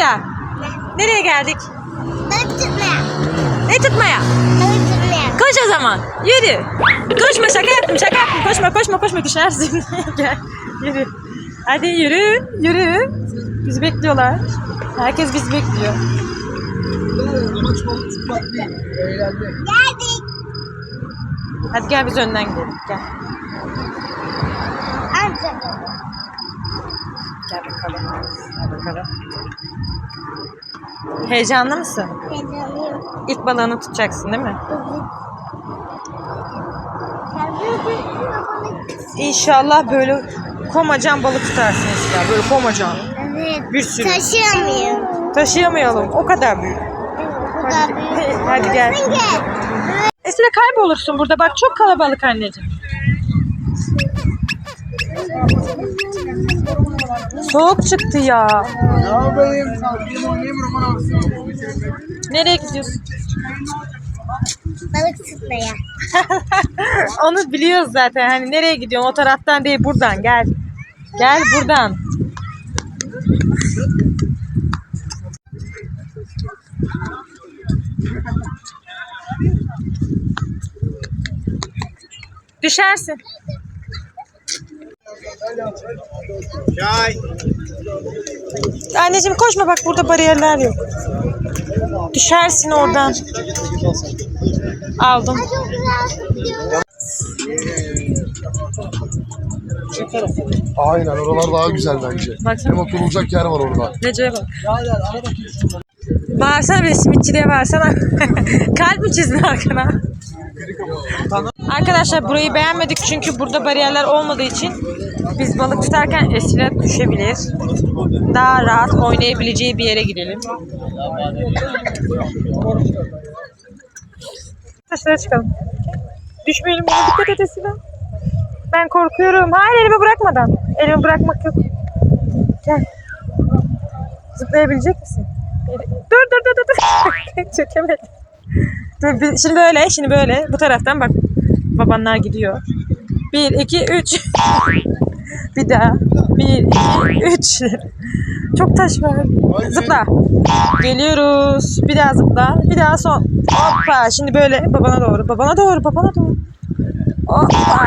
Esra. Nereye geldik? Balık tutmaya. Ne tutmaya? Balık tutmaya. Koş o zaman. Yürü. Koşma şaka yaptım şaka yaptım. Koşma koşma koşma düşersin. Gel yürü. Hadi yürü yürü. Bizi bekliyorlar. Herkes bizi bekliyor. Amaç balık tutmak değil. Eğlenmek. Geldik. Hadi gel biz önden gidelim. Gel. Amca. Gel bakalım. Gel bakalım. Heyecanlı mısın? Heyecanlıyım. İlk balığını tutacaksın değil mi? İnşallah böyle komacan balık tutarsın Esra. Böyle komacan. Evet. Bir sürü. Taşıyamıyorum. Taşıyamayalım. O kadar büyük. Bu kadar büyük. Hadi gel. Gel. Esra kaybolursun burada. Bak çok kalabalık anneciğim. Soğuk çıktı ya. Ne yapayım? Nereye gidiyorsun? Balık tutmaya. Onu biliyoruz zaten. Hani nereye gidiyorsun? O taraftan değil buradan gel. Gel buradan. Düşersin. Çay. Anneciğim koşma bak burada bariyerler yok. Düşersin oradan. Aldım. Çok güzel tutuyor. Aynen oralar daha güzel bence. Baksana. Hem oturulacak yer var orada. Neceye bak. Bağırsana bir simitçiliğe versene. Kalp mi çizdin arkana? Arkadaşlar burayı beğenmedik çünkü burada bariyerler olmadığı için biz balık tutarken esire düşebilir. Daha rahat oynayabileceği bir yere gidelim. Taşlara çıkalım. Düşmeyelim bana dikkat et Esile. Ben korkuyorum. Hayır elimi bırakmadan. Elimi bırakmak yok. Gel. Zıplayabilecek misin? Dur dur dur dur. Çökemedim. Dur, şimdi böyle, şimdi böyle. Bu taraftan bak. Babanlar gidiyor. Bir, iki, üç. Bir daha. Bir, iki, üç. Çok taş var. Zıpla. Geliyoruz. Bir daha zıpla. Bir daha son. Hoppa. Şimdi böyle babana doğru. Babana doğru. Babana doğru. Hoppa.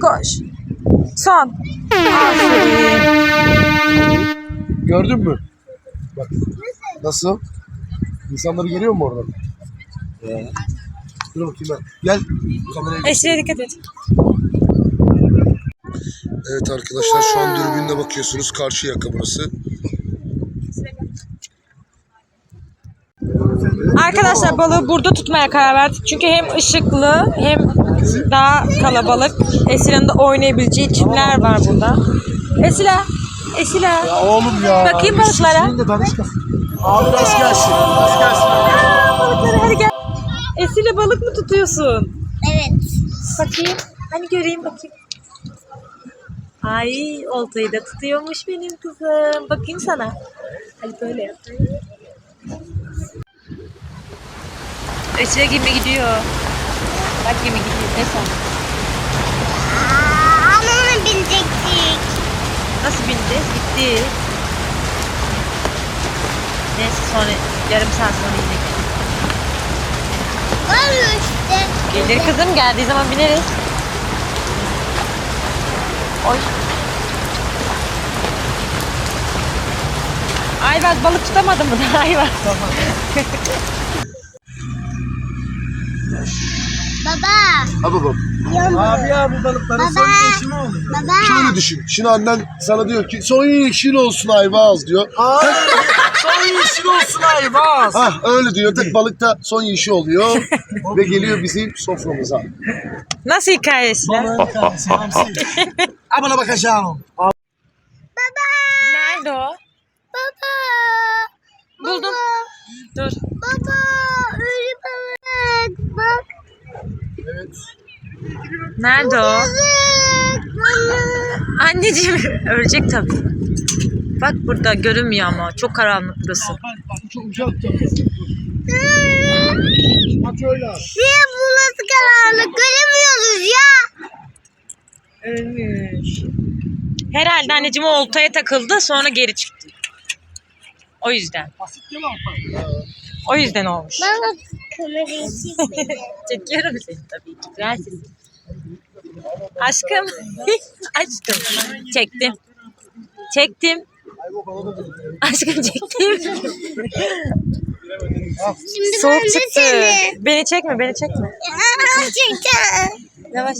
Koş. Son. Aferin. Gördün mü? Bak. Nasıl? İnsanları görüyor mu oradan? Ee. Dur bakayım ben. Gel. Kameraya gel. Dikkat et. Evet arkadaşlar şu an dürbünle bakıyorsunuz. Karşı yaka burası. Arkadaşlar balığı burada tutmaya karar verdik. Çünkü hem ışıklı hem daha kalabalık. Esile'nin de oynayabileceği çimler var burada. Esila, Esila. Ya oğlum ya. Bakayım balıklara. Senin de. Abi rast gelsin. Rast gelsin. Aa, balıkları hadi gel. Esile balık mı tutuyorsun? Evet. Bakayım. Hani göreyim bakayım. Ay oltayı da tutuyormuş benim kızım. Bakayım sana. Hadi böyle yap. Esile gemi gidiyor. Bak gemi gidiyor. Ne sen? Aa, ama onu bilecektik. Nasıl bineceğiz? Gitti. Neyse sonra yarım saat sonra gelir. Var ya işte. Gelir kızım geldiği zaman bineriz. Oy. Ayvaz balık tutamadın mı daha Ayvaz? Baba. Ha babam. Abi ya bu balıkların Baba. mi oluyor? Baba. Şöyle düşün. Şimdi annen sana diyor ki son yeşil olsun Ayvaz diyor. Son yeşil olsun Ayvaz. Ha öyle diyor. Tek balık da son yeşil oluyor ve geliyor bizim soframıza. Nasıl hikayesi? lan? Abana bakacağım. Nerede o? Baba. Buldum. Dur. Baba. Ölü balık. Bak. Evet. Nerede o? Anneciğim ölecek tabii. Bak burada görünmüyor ama çok karanlık burası. Çok uzak Bak öyle. Niye bu nasıl karanlık? Göremiyoruz ya. Ölmüş. Herhalde anneciğim o oltaya takıldı sonra geri çıktı. O yüzden. Basit değil mi? O yüzden olmuş. Bana kamerayı çekmedi. Çekiyorum seni tabii ki. Prensesim. Aşkım. Aşkım. Çektim. Çektim. Aşkım çektim. Şimdi Soğuk ben de çıktı. seni. Beni çekme, beni çekme. Aa, çekeceğim. Yavaş.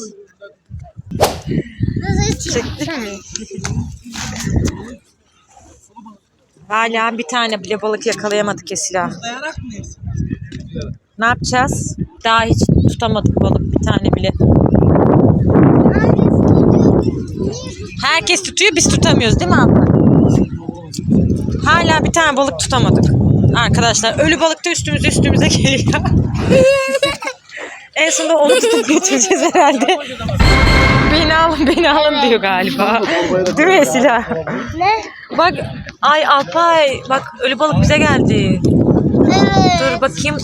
Nasıl çekeceğim? Çektin mi? Hala bir tane bile balık yakalayamadık Esila. Dayanak mıyız? Ne yapacağız? Daha hiç tutamadık balık bir tane bile. Herkes tutuyor biz tutamıyoruz değil mi abla? Hala bir tane balık tutamadık. Arkadaşlar ölü balık da üstümüze üstümüze geliyor. en sonunda onu tutup götüreceğiz herhalde. Beni alın beni alın diyor galiba. Değil mi Esila? Ne? Bak ay Alpay bak ölü balık bize geldi. Evet. Dur bakayım.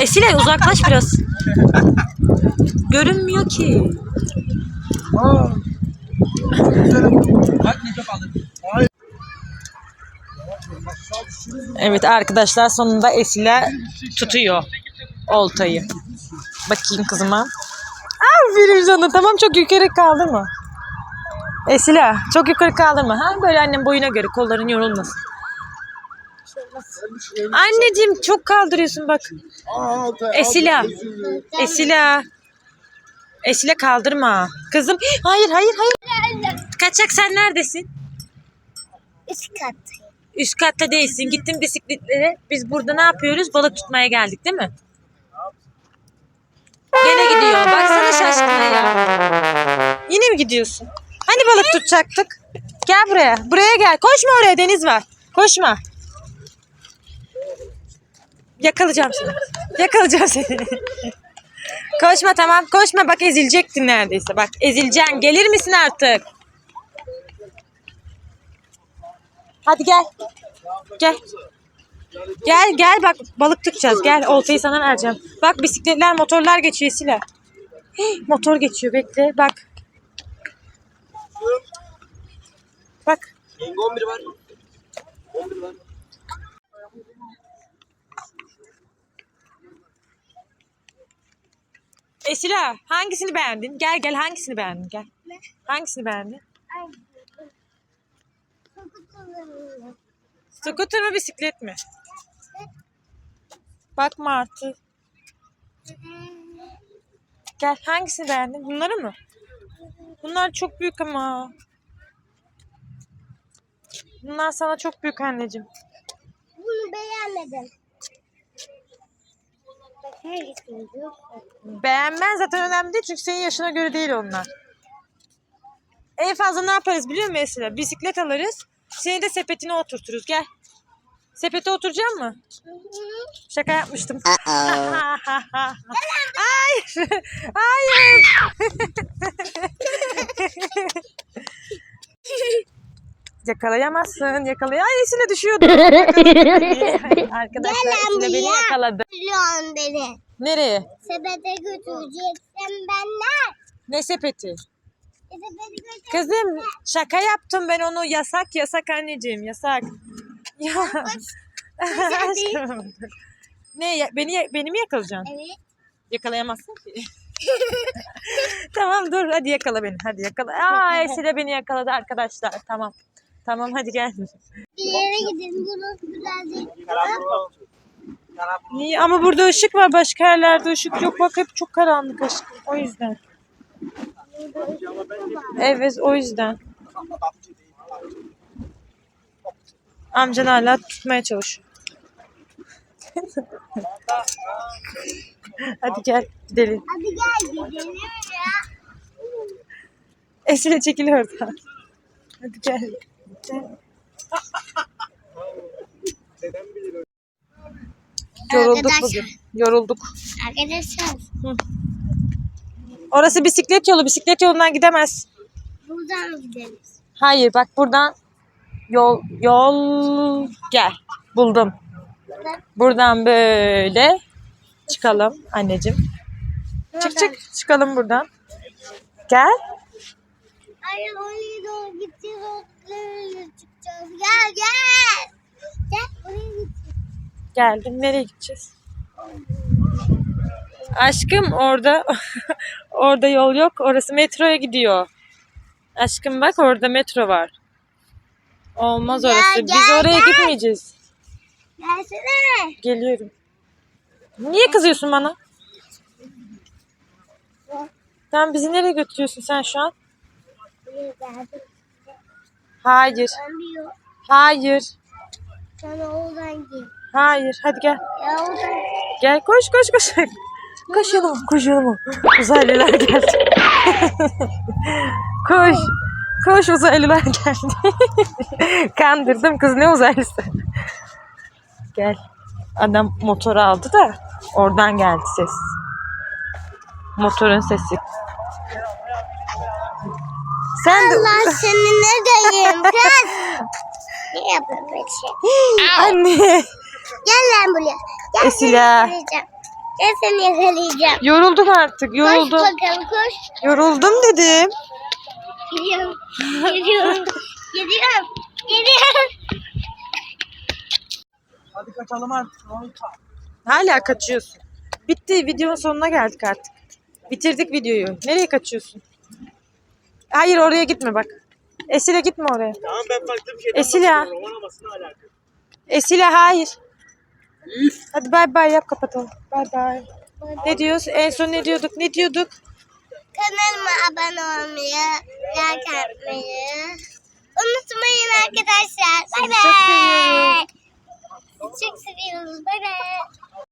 Esile uzaklaş biraz. Görünmüyor ki. Aa. Evet arkadaşlar sonunda Esile tutuyor oltayı. Bakayım kızıma. Aferin sana tamam çok yukarı kaldırma. Esila çok yukarı kaldırma. Ha böyle annem boyuna göre kolların yorulmasın. Anneciğim çok kaldırıyorsun bak. Esila. Esila. Esile kaldırma. Kızım hayır hayır hayır. Kaçak sen neredesin? Üst kat. Üst katta değilsin. Gittin bisikletlere. Biz burada ne yapıyoruz? Balık tutmaya geldik değil mi? Gene gidiyor. Baksana şaşkına ya. Yine mi gidiyorsun? Hani balık tutacaktık? Gel buraya. Buraya gel. Koşma oraya deniz var. Koşma. Yakalayacağım seni. Yakalayacağım seni. Koşma tamam. Koşma bak ezilecektin neredeyse. Bak ezileceksin. Gelir misin artık? Hadi gel. Gel. Gel gel bak balık tutacağız. Gel oltayı sana vereceğim. Bak bisikletler motorlar geçiyor Esile. Motor geçiyor bekle bak. Bak. Yenge 11 var. 11 var. Esila hangisini beğendin? Gel gel hangisini beğendin? Gel. Hangisini beğendin? Ay. Scooter mı bisiklet mi? Bak Martı. Gel hangisini beğendin? Bunları mı? Bunlar çok büyük ama. Bunlar sana çok büyük anneciğim. Bunu beğenmedim. Beğenmen zaten önemli değil çünkü senin yaşına göre değil onlar. En fazla ne yaparız biliyor musun Esra? Bisiklet alırız. Seni de sepetine oturturuz. Gel. Sepete oturacak mı? Şaka yapmıştım. Hayır. Hayır. Yakalayamazsın. Yakalay. Ay Esile düşüyordu. Arkadaşlar Gel Esile beni yakaladı. Biliyorsun beni. Nereye? Sepete götüreceksin benler. Ne sepeti? Sepete. Kızım şaka yaptım ben onu yasak yasak anneciğim yasak. Ya. Aşkım. ne ya, beni beni mi yakalayacaksın? Evet. Yakalayamazsın ki. tamam dur hadi yakala beni hadi yakala. Aa Esile beni yakaladı arkadaşlar tamam. Tamam hadi gel. Bir yere gidelim. Burası güzel değil. Niye? Ama burada ışık var başka yerlerde ışık yok. Bak hep çok karanlık aşkım o yüzden. Evet o yüzden. Amcan hala tutmaya çalışıyor. Hadi gel gidelim. Hadi gel gidelim ya. Esile çekil oradan. Hadi gel. Yorulduk bugün. Yorulduk. Arkadaşlar Orası bisiklet yolu. Bisiklet yolundan gidemez. buradan gidelim? Hayır bak buradan yol yol gel. Buldum. Buradan böyle çıkalım anneciğim. Çık çık çıkalım buradan. Gel. Hayır oraya doğru gideceğiz. Çıkacağız. Gel gel. Gel gideceğiz. Geldim. Nereye gideceğiz? Aşkım orada orada yol yok. Orası metroya gidiyor. Aşkım bak orada metro var. Olmaz Gel, orası. Biz gel, oraya gel. gitmeyeceğiz. Gelsene. Geliyorum. Niye kızıyorsun bana? Tamam bizi nereye götürüyorsun sen şu an? Buraya geldim. Hayır. Yol. Hayır. Sana oradan git. Hayır. Hadi gel. Ya oradan. Gel koş koş koş. Koş yanıma koş yanıma. Uzaylılar geldi. koş. Koş uzaylılar geldi. Kandırdım kız ne uzaylısı. Gel. Adam motoru aldı da oradan geldi ses. Motorun sesi. Sen de... Allah seni ne diyeyim kız. Ne şey? Anne. Gel lan buraya. Gel seni Esila. yakalayacağım. Gel seni yakalayacağım. Yoruldum artık Koş yoruldum. bakalım koş. Yoruldum dedim. Geliyorum. Geliyorum. Geliyorum. Geliyorum. Hadi kaçalım artık. Hala kaçıyorsun. Bitti. Videonun sonuna geldik artık. Bitirdik videoyu. Nereye kaçıyorsun? Hayır oraya gitme bak. Esile gitme oraya. Tamam ben farklı bir şeyden Esila. bahsediyorum. Alakalı. Esile hayır. Hadi bay bay yap kapatalım. Bay bay. Ne diyoruz? En son ne diyorduk? Ne diyorduk? Kanalıma abone olmayı, like atmayı unutmayın arkadaşlar. Bay Sizi çok bay. seviyorum. Sizi çok seviyoruz. Bay bay.